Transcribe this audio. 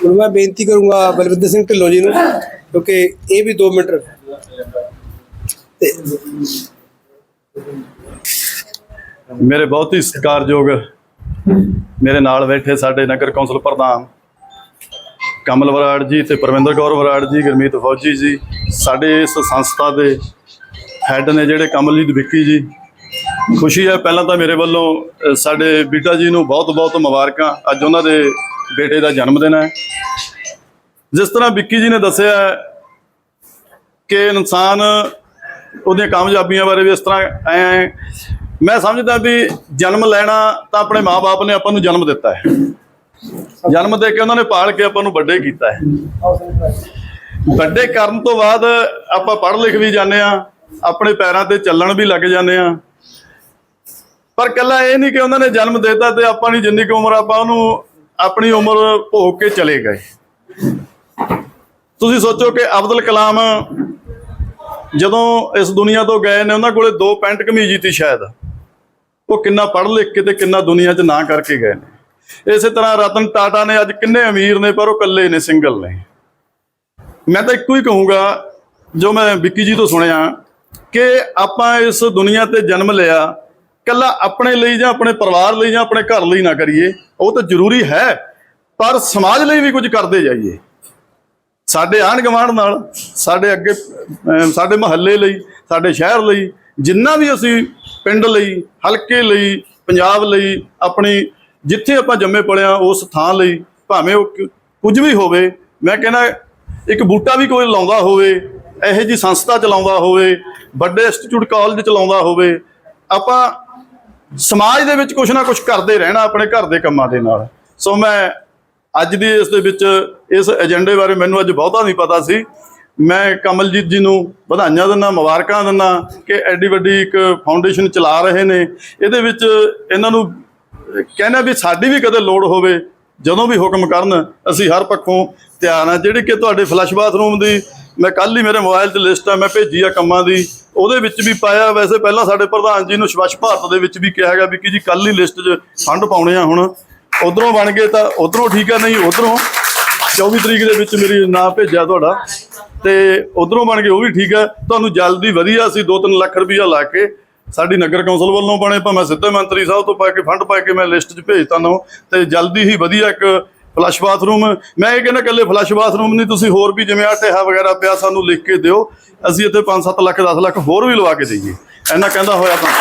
ਹੁਣ ਮੈਂ ਬੇਨਤੀ ਕਰੂੰਗਾ ਬਲਵਿੰਦਰ ਸਿੰਘ ਢਿੱਲੋਂ ਜੀ ਨੂੰ, ਕਿਉਂਕਿ ਇਹ ਵੀ 2 ਮਿੰਟ ਮੇਰੇ ਬਹੁਤ ਹੀ ਸਤਿਕਾਰਯੋਗ ਮੇਰੇ ਨਾਲ ਬੈਠੇ ਸਾਡੇ ਨਗਰ ਕੌਂਸਲ ਪ੍ਰਧਾਨ ਕਮਲ ਬਰਾੜ ਜੀ ਤੇ ਪਰਵਿੰਦਰ ਕੌਰ ਵਰਾੜ ਜੀ, ਗੁਰਮੀਤ ਫੌਜੀ ਜੀ, ਸਾਡੇ ਇਸ ਸੰਸਥਾ ਦੇ ਹੈੱਡ ਨੇ ਜਿਹੜੇ ਕਮਲਜੀਤ ਵਿੱਕੀ ਜੀ ਖੁਸ਼ੀ ਹੈ। ਪਹਿਲਾਂ ਤਾਂ ਮੇਰੇ ਵੱਲੋਂ ਸਾਡੇ ਬੀਟਾ ਜੀ ਨੂੰ ਬਹੁਤ-ਬਹੁਤ ਮੁਬਾਰਕਾਂ। ਅੱਜ ਉਹਨਾਂ ਦੇ ਬੇਟੇ ਦਾ ਜਨਮ ਦਿਨ ਹੈ। ਜਿਸ ਤਰ੍ਹਾਂ ਵਿੱਕੀ ਜੀ ਨੇ ਦੱਸਿਆ ਕਿ ਇਨਸਾਨ ਉਹਦੀਆਂ ਕਾਮਯਾਬੀਆਂ ਬਾਰੇ ਵੀ ਇਸ ਤਰ੍ਹਾਂ ਐ ਮੈਂ ਸਮਝਦਾ ਵੀ ਜਨਮ ਲੈਣਾ ਤਾਂ ਆਪਣੇ ਮਾਪੇ ਨੇ ਆਪਾਂ ਨੂੰ ਜਨਮ ਦਿੱਤਾ ਹੈ। ਜਨਮ ਦੇ ਕੇ ਉਹਨਾਂ ਨੇ ਪਾਲ ਕੇ ਆਪਾਂ ਨੂੰ ਵੱਡੇ ਕੀਤਾ ਹੈ। ਵੱਡੇ ਕਰਨ ਤੋਂ ਬਾਅਦ ਆਪਾਂ ਪੜ੍ਹ ਲਿਖ ਵੀ ਜਾਂਦੇ ਆ ਆਪਣੇ ਪੈਰਾਂ ਤੇ ਚੱਲਣ ਵੀ ਲੱਗ ਜਾਂਦੇ ਆ ਪਰ ਕੱਲਾ ਇਹ ਨਹੀਂ ਕਿ ਉਹਨਾਂ ਨੇ ਜਨਮ ਦਿੱਤਾ ਤੇ ਆਪਾਂ ਨਹੀਂ ਜਿੰਨੀ ਕੁ ਉਮਰ ਆਪਾਂ ਉਹਨੂੰ ਆਪਣੀ ਉਮਰ ਭੋਗ ਕੇ ਚਲੇ ਗਏ। ਤੁਸੀਂ ਸੋਚੋ ਕਿ ਅਬਦੁਲ ਕਲਾਮ ਜਦੋਂ ਇਸ ਦੁਨੀਆ ਤੋਂ ਗਏ ਨੇ, ਉਹਨਾਂ ਕੋਲੇ ਦੋ ਪੈਂਟ ਕਮੀਜ਼ ਹੀ ਸੀ ਸ਼ਾਇਦ। ਉਹ ਕਿੰਨਾ ਪੜ੍ਹ ਲਿਖ ਕੇ ਤੇ ਕਿੰਨਾ ਦੁਨੀਆ 'ਚ ਨਾ ਕਰਕੇ ਗਏ ਨੇ। ਇਸੇ ਤਰ੍ਹਾਂ ਰਤਨ ਟਾਟਾ ਨੇ ਅੱਜ ਕਿੰਨੇ ਅਮੀਰ ਨੇ, ਪਰ ਉਹ ਇਕੱਲੇ ਨੇ, ਸਿੰਗਲ ਨੇ। ਮੈਂ ਤਾਂ ਇੱਕੋ ਹੀ ਕਹੂੰਗਾ, ਜੋ ਮੈਂ ਵਿੱਕੀ ਜੀ ਤੋਂ ਸੁਣਿਆ, ਕਿ ਆਪਾਂ ਇਸ ਦੁਨੀਆ ਤੇ ਜਨਮ ਲਿਆ ਕੱਲਾ ਆਪਣੇ ਲਈ ਜਾਂ ਆਪਣੇ ਪਰਿਵਾਰ ਲਈ ਜਾਂ ਆਪਣੇ ਘਰ ਲਈ ਨਾ ਕਰੀਏ, ਉਹ ਤਾਂ ਜ਼ਰੂਰੀ ਹੈ, ਪਰ ਸਮਾਜ ਲਈ ਵੀ ਕੁਝ ਕਰਦੇ ਜਾਈਏ। ਸਾਡੇ ਆਂਢ ਗੁਆਂਢ ਨਾਲ, ਸਾਡੇ ਅੱਗੇ ਸਾਡੇ ਮਹੱਲੇ ਲਈ, ਸਾਡੇ ਸ਼ਹਿਰ ਲਈ, ਜਿੰਨਾ ਵੀ ਅਸੀਂ ਪਿੰਡ ਲਈ, ਹਲਕੇ ਲਈ, ਪੰਜਾਬ ਲਈ, ਆਪਣੀ ਜਿੱਥੇ ਆਪਾਂ ਜੰਮੇ ਪਲਿਆ ਉਸ ਥਾਂ ਲਈ, ਭਾਵੇਂ ਉਹ ਕੁਝ ਵੀ ਹੋਵੇ, ਮੈਂ ਕਹਿੰਦਾ ਇੱਕ ਬੂਟਾ ਵੀ ਕੋਈ ਲਾਉਂਦਾ ਹੋਵੇ, ਇਹੋ ਜੀ ਸੰਸਥਾ ਚਲਾਉਂਦਾ ਹੋਵੇ, ਵੱਡੇ ਇੰਸਟੀਚਿਊਟ ਕਾਲਜ ਚਲਾਉਂਦਾ ਹੋਵੇ, ਆਪਾਂ ਸਮਾਜ ਦੇ ਵਿੱਚ ਕੁਝ ਨਾ ਕੁਝ ਕਰਦੇ ਰਹਿਣਾ ਆਪਣੇ ਘਰ ਦੇ ਕੰਮਾਂ ਦੇ ਨਾਲ। ਸੋ ਮੈਂ ਅੱਜ ਦੀ ਇਸ ਦੇ ਵਿੱਚ ਇਸ ਏਜੰਡੇ ਬਾਰੇ ਮੈਨੂੰ ਅੱਜ ਬਹੁਤਾ ਨਹੀਂ ਪਤਾ ਸੀ। ਮੈਂ ਕਮਲਜੀਤ ਜੀ ਨੂੰ ਵਧਾਈਆਂ ਦਿੰਦਾ, ਮੁਬਾਰਕਾਂ ਦਿੰਦਾ ਕਿ ਐਡੀ ਵੱਡੀ ਇੱਕ ਫਾਊਂਡੇਸ਼ਨ ਚਲਾ ਰਹੇ ਨੇ। ਇਹਦੇ ਵਿੱਚ ਇਹਨਾਂ ਨੂੰ ਕਹਿੰਦਾ ਵੀ ਸਾਡੀ ਵੀ ਕਦੇ ਲੋੜ ਹੋਵੇ, ਜਦੋਂ ਵੀ ਹੁਕਮ ਕਰਨ, ਅਸੀਂ ਹਰ ਪੱਖੋਂ ਤਿਆਰ ਹਾਂ। ਜਿਹੜੀ ਕਿ ਤੁਹਾਡੇ ਫਲੱਸ਼ ਬਾਥਰੂਮ ਦੀ ਮੈਂ ਕੱਲ ਹੀ ਮੇਰੇ ਮੋਬਾਈਲ 'ਚ ਲਿਸਟ ਆ, ਮੈਂ ਭੇਜੀ ਆ ਕੰਮਾਂ ਦੀ। ਉਹਦੇ ਵਿੱਚ ਵੀ ਪਾਇਆ ਵੈਸੇ ਪਹਿਲਾਂ ਸਾਡੇ ਪ੍ਰਧਾਨ ਜੀ ਨੂੰ ਸਵੱਛ ਭਾਰਤ ਦੇ ਵਿੱਚ ਵੀ ਕਿਹਾ ਹੈਗਾ ਵੀ ਕਿ ਜੀ ਕੱਲ ਹੀ ਲਿਸਟ 'ਚ ਫੰਡ ਪਾਉਣੇ ਆ ਹੁਣ। ਉਧਰੋਂ ਬਣ ਗਏ ਤਾਂ ਉਧਰੋਂ ਠੀਕ ਆ, ਨਹੀਂ ਉਧਰੋਂ। 24 ਤਰੀਕ ਦੇ ਵਿੱਚ ਮੇਰੀ ਨਾਂ ਭੇਜਿਆ ਤੁਹਾਡਾ। ਤੇ ਉਧਰੋਂ ਬਣ ਗਏ, ਉਹ ਵੀ ਠੀਕ ਆ। ਤੁਹਾਨੂੰ ਜਲਦੀ ਵਧੀਆ ਅਸੀਂ 2-3 ਲੱਖ ਰੁਪਈਆ ਲਾ ਕੇ ਸਾਡੀ ਨਗਰ ਕੌਂਸਲ ਵੱਲੋਂ ਬਣੇ। ਭਾਵੇਂ ਸਿੱਧੇ ਮੰਤਰੀ ਸਾਹਿਬ ਤੋਂ ਪਾ ਕੇ, ਫੰਡ ਪਾ ਕੇ ਮੈਂ ਲਿਸਟ 'ਚ ਭੇਜ ਤੁਹਾਨੂੰ ਤੇ ਜਲਦੀ ਹੀ ਵਧੀਆ ਇੱਕ ਫਲੱਸ਼ ਬਾਥਰੂਮ। ਮੈਂ ਇਹ ਕਹਿੰਦਾ ਇਕੱਲੇ ਫਲੱਸ਼ ਬਾਥਰੂਮ ਨਹੀਂ, ਤੁਸੀਂ ਹੋਰ ਵੀ ਜਿਵੇਂ ਆ ਢੇਹਾ ਵਗੈਰਾ ਪਿਆ ਸਾਨੂੰ ਲਿਖ ਕੇ ਦਿਓ। ਅਸੀਂ ਇੱਥੇ 5-7 ਲੱਖ 10 ਲੱਖ ਹੋਰ ਵੀ ਲਵਾ ਕੇ ਦਈਏ। ਇੰਨਾ ਕਹਿੰਦਾ ਹੋਇਆ ਤਾਂ।